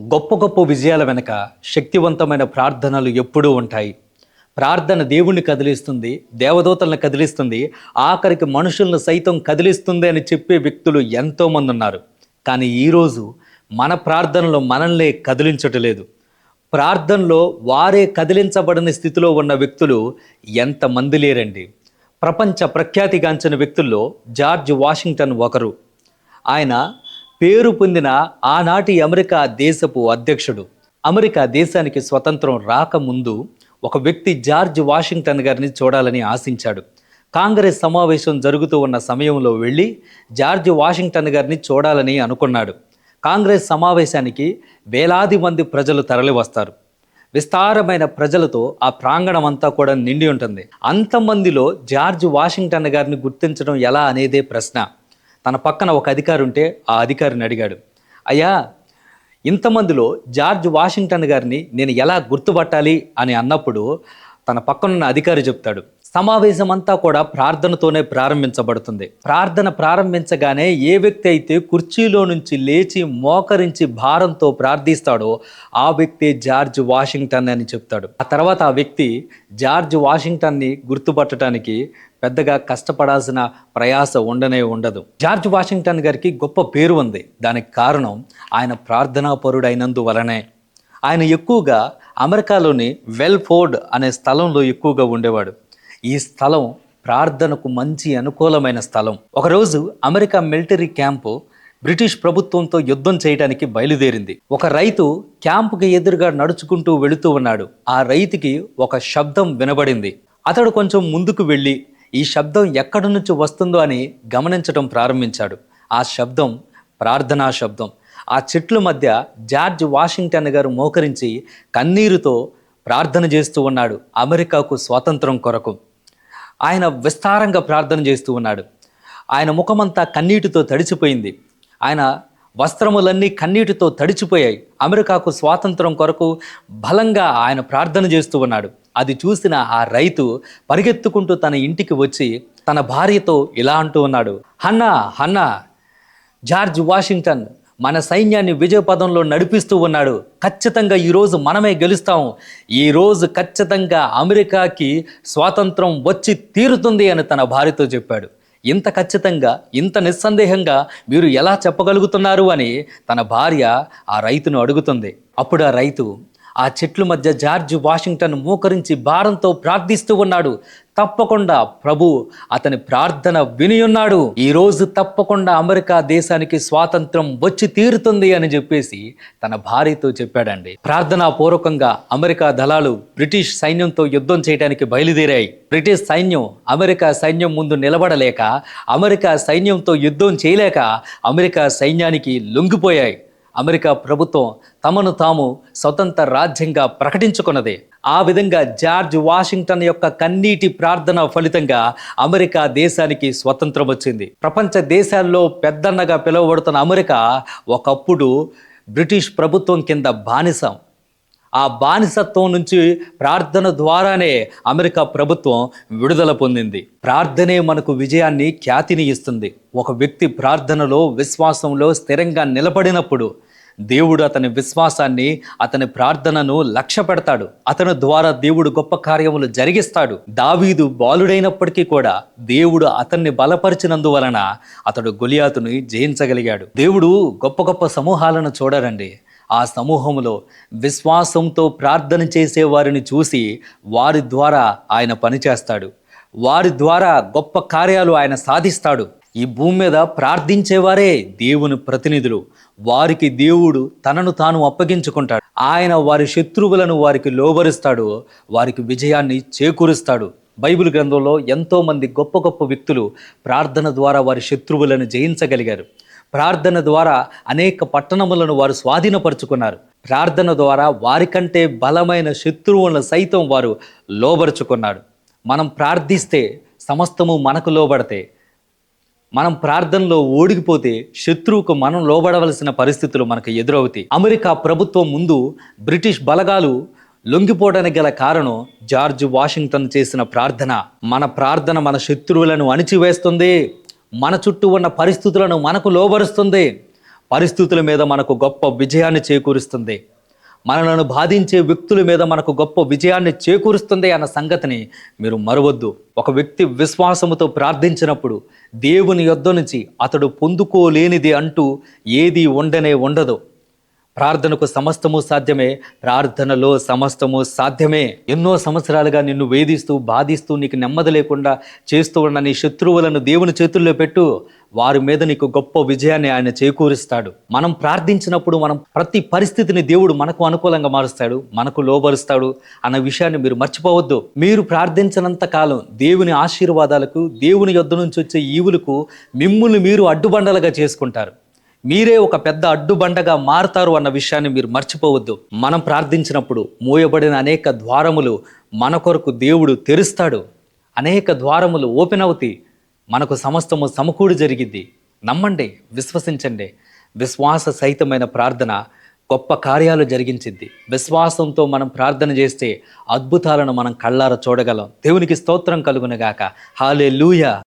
గొప్ప గొప్ప విజయాల వెనుక శక్తివంతమైన ప్రార్థనలు ఎప్పుడూ ఉంటాయి. ప్రార్థన దేవుణ్ణి కదిలిస్తుంది దేవదూతలను కదిలిస్తుంది ఆఖరికి మనుషులను సైతం కదిలిస్తుంది అని చెప్పే వ్యక్తులు ఎంతోమంది ఉన్నారు. కానీ ఈరోజు మన ప్రార్థనలు మనల్ని కదిలించటలేదు. ప్రార్థనలో వారే కదిలించబడని స్థితిలో ఉన్న వ్యక్తులు ఎంతమంది లేరండి. ప్రపంచ ప్రఖ్యాతిగాంచిన వ్యక్తుల్లో జార్జ్ వాషింగ్టన్ ఒకరు. ఆయన పేరు పొందిన ఆనాటి అమెరికా దేశపు అధ్యక్షుడు. అమెరికా దేశానికి స్వతంత్రం రాకముందు ఒక వ్యక్తి జార్జ్ వాషింగ్టన్ గారిని చూడాలని ఆశించాడు. కాంగ్రెస్ సమావేశం జరుగుతూ ఉన్న సమయంలో వెళ్ళి జార్జ్ వాషింగ్టన్ గారిని చూడాలని అనుకున్నాడు. కాంగ్రెస్ సమావేశానికి వేలాది మంది ప్రజలు తరలివస్తారు. విస్తారమైన ప్రజలతో ఆ ప్రాంగణం అంతా కూడా నిండి ఉంటుంది. అంతమందిలో జార్జ్ వాషింగ్టన్ గారిని గుర్తించడం ఎలా అనేదే ప్రశ్న. తన పక్కన ఒక అధికారి ఉంటే ఆ అధికారిని అడిగాడు అయ్యా ఇంతమందిలో జార్జ్ వాషింగ్టన్ గారిని నేను ఎలా గుర్తుపట్టాలి? అని అన్నప్పుడు తన పక్కనున్న అధికారి చెప్తాడు సమావేశం అంతా కూడా ప్రార్థనతోనే ప్రారంభించబడుతుంది. ప్రార్థన ప్రారంభించగానే ఏ వ్యక్తి అయితే కుర్చీలో నుంచి లేచి మోకరించి భారంతో ప్రార్థిస్తాడో ఆ వ్యక్తి జార్జ్ వాషింగ్టన్ అని చెప్తాడు. ఆ తర్వాత ఆ వ్యక్తి జార్జ్ వాషింగ్టన్ని గుర్తుపట్టడానికి పెద్దగా కష్టపడాల్సిన ప్రయాస ఉండనే ఉండదు. జార్జ్ వాషింగ్టన్ గారికి గొప్ప పేరు ఉంది. దానికి కారణం ఆయన ప్రార్థనాపరుడైనందువలనే ఆయన ఎక్కువగా అమెరికాలోని వెల్ఫోర్డ్ అనే స్థలంలో ఎక్కువగా ఉండేవాడు. ఈ స్థలం ప్రార్థనకు మంచి అనుకూలమైన స్థలం. ఒకరోజు అమెరికా మిలిటరీ క్యాంపు బ్రిటిష్ ప్రభుత్వంతో యుద్ధం చేయడానికి బయలుదేరింది. ఒక రైతు క్యాంపుకి ఎదురుగా నడుచుకుంటూ వెళుతూ ఉన్నాడు. ఆ రైతుకి ఒక శబ్దం వినబడింది. అతడు కొంచెం ముందుకు వెళ్ళి ఈ శబ్దం ఎక్కడి నుంచి వస్తుందో అని గమనించడం ప్రారంభించాడు. ఆ శబ్దం ప్రార్థనా శబ్దం. ఆ చెట్ల మధ్య జార్జ్ వాషింగ్టన్ గారు మోకరించి కన్నీరుతో ప్రార్థన చేస్తూ ఉన్నాడు. అమెరికాకు స్వాతంత్రం కొరకు. ఆయన విస్తారంగా ప్రార్థన చేస్తూ ఉన్నాడు. ఆయన ముఖమంతా కన్నీటితో తడిచిపోయింది. ఆయన వస్త్రములన్నీ కన్నీటితో తడిచిపోయాయి. అమెరికాకు స్వాతంత్రం కొరకు బలంగా ఆయన ప్రార్థన చేస్తూ ఉన్నాడు. అది చూసిన ఆ రైతు పరిగెత్తుకుంటూ తన ఇంటికి వచ్చి తన భార్యతో ఇలా అంటూ ఉన్నాడు. హన్నా హన్నా జార్జ్ వాషింగ్టన్ మన సైన్యాన్ని విజయపదంలో నడిపిస్తూ ఉన్నాడు. ఖచ్చితంగా ఈరోజు మనమే గెలుస్తాం. ఈరోజు ఖచ్చితంగా అమెరికాకి స్వాతంత్రం వచ్చి తీరుతుంది అని తన భార్యతో చెప్పాడు. ఇంత ఖచ్చితంగా ఇంత నిస్సందేహంగా మీరు ఎలా చెప్పగలుగుతున్నారు అని తన భార్య ఆ రైతును అడుగుతుంది. అప్పుడు ఆ రైతు ఆ చెట్ల మధ్య జార్జ్ వాషింగ్టన్ మోకరించి భారంతో ప్రార్థిస్తూ ఉన్నాడు. తప్పకుండా ప్రభు అతని ప్రార్థన వినియున్నాడు ఈ రోజు తప్పకుండా అమెరికా దేశానికి స్వాతంత్రం వచ్చి తీరుతుంది అని చెప్పేసి తన భార్యతో చెప్పాడండి. ప్రార్థనా పూర్వకంగా అమెరికా దళాలు బ్రిటిష్ సైన్యంతో యుద్ధం చేయడానికి బయలుదేరాయి. బ్రిటిష్ సైన్యం అమెరికా సైన్యం ముందు నిలబడలేక అమెరికా సైన్యంతో యుద్ధం చేయలేక అమెరికా సైన్యానికి లొంగిపోయాయి. అమెరికా ప్రభుత్వం తమను తాము స్వతంత్ర రాజ్యంగా ప్రకటించుకున్నది. ఆ విధంగా జార్జ్ వాషింగ్టన్ యొక్క కన్నీటి ప్రార్థన ఫలితంగా అమెరికా దేశానికి స్వతంత్రం వచ్చింది. ప్రపంచ దేశాల్లో పెద్దన్నగా పిలువబడుతున్న అమెరికా ఒకప్పుడు బ్రిటిష్ ప్రభుత్వం కింద బానిసం. ఆ బానిసత్వం నుంచి ప్రార్థన ద్వారానే అమెరికా ప్రభుత్వం విడుదల పొందింది. ప్రార్థనే మనకు విజయాన్ని ఖ్యాతిని ఇస్తుంది. ఒక వ్యక్తి ప్రార్థనలో విశ్వాసంలో స్థిరంగా నిలబడినప్పుడు దేవుడు అతని విశ్వాసాన్ని అతని ప్రార్థనను లక్ష్య పెడతాడు. అతని ద్వారా దేవుడు గొప్ప కార్యములు జరిగిస్తాడు. దావీదు బాలుడైనప్పటికీ కూడా దేవుడు అతన్ని బలపరిచినందువలన అతడు గొలియాతుని జయించగలిగాడు. దేవుడు గొప్ప గొప్ప సమూహాలను చూడరండి. ఆ సమూహంలో విశ్వాసంతో ప్రార్థన చేసే వారిని చూసి వారి ద్వారా ఆయన పనిచేస్తాడు వారి ద్వారా గొప్ప కార్యాలు ఆయన సాధిస్తాడు. ఈ భూమి మీద ప్రార్థించేవారే దేవుని ప్రతినిధులు. వారికి దేవుడు తనను తాను అప్పగించుకుంటాడు. ఆయన వారి శత్రువులను వారికి లోబరుస్తాడు. వారికి విజయాన్ని చేకూరుస్తాడు. బైబిల్ గ్రంథంలో ఎంతోమంది గొప్ప గొప్ప వ్యక్తులు ప్రార్థన ద్వారా వారి శత్రువులను జయించగలిగారు. ప్రార్థన ద్వారా అనేక పట్టణములను వారు స్వాధీనపరుచుకున్నారు. ప్రార్థన ద్వారా వారికంటే బలమైన శత్రువులను సైతం వారు లోబరుచుకున్నాడు మనం ప్రార్థిస్తే సమస్తము మనకు లోబడతే మనం ప్రార్థనలో ఓడిగిపోతే శత్రువుకు మనం లోబడవలసిన పరిస్థితులు మనకు ఎదురవుతాయి. అమెరికా ప్రభుత్వం ముందు బ్రిటిష్ బలగాలు లొంగిపోవడానికి గల కారణం జార్జ్ వాషింగ్టన్ చేసిన ప్రార్థన. మన ప్రార్థన మన శత్రువులను అణిచివేస్తుంది. మన చుట్టూ ఉన్న పరిస్థితులను మనకు లోబరుస్తుంది. పరిస్థితుల మీద మనకు గొప్ప విజయాన్ని చేకూరుస్తుంది. మనలను బాధించే వ్యక్తుల మీద మనకు గొప్ప విజయాన్ని చేకూరుస్తుంది అన్న సంగతిని మీరు మరవద్దు. ఒక వ్యక్తి విశ్వాసముతో ప్రార్థించినప్పుడు దేవుని యొద్ద నుంచి అతడు పొందుకోలేనిది అంటూ ఏది ఉండనే ఉండదు. ప్రార్థనకు సమస్తము సాధ్యమే ప్రార్థనలో సమస్తము సాధ్యమే. ఎన్నో సంవత్సరాలుగా నిన్ను వేధిస్తూ బాధిస్తూ నీకు నెమ్మది లేకుండా చేస్తూ ఉన్న నీ శత్రువులను దేవుని చేతుల్లో పెట్టు. వారి మీద నీకు గొప్ప విజయాన్ని ఆయన చేకూరుస్తాడు. మనం ప్రార్థించినప్పుడు మనం ప్రతి పరిస్థితిని దేవుడు మనకు అనుకూలంగా మారుస్తాడు మనకు లోబరుస్తాడు అన్న విషయాన్ని మీరు మర్చిపోవద్దు. మీరు ప్రార్థించినంత కాలం దేవుని ఆశీర్వాదాలకు దేవుని యొద్ద నుంచి వచ్చే ఈవులకు మిమ్ముల్ని మీరు అడ్డుబండలుగా చేసుకుంటారు. మీరే ఒక పెద్ద అడ్డుబండగా మారతారు అన్న విషయాన్ని మీరు మర్చిపోవద్దు. మనం ప్రార్థించినప్పుడు మూయబడిన అనేక ద్వారములు మన కొరకు దేవుడు తెరుస్తాడు. అనేక ద్వారములు ఓపెన్ అవుతాయి మనకు సమస్తము సమకూడి జరిగిద్ది. నమ్మండి విశ్వసించండి. విశ్వాస సహితమైన ప్రార్థన గొప్ప కార్యాలు జరిగించిద్ది. విశ్వాసంతో మనం ప్రార్థన చేస్తే అద్భుతాలను మనం కళ్ళార చూడగలం. దేవునికి స్తోత్రం కలుగునగాక హాలే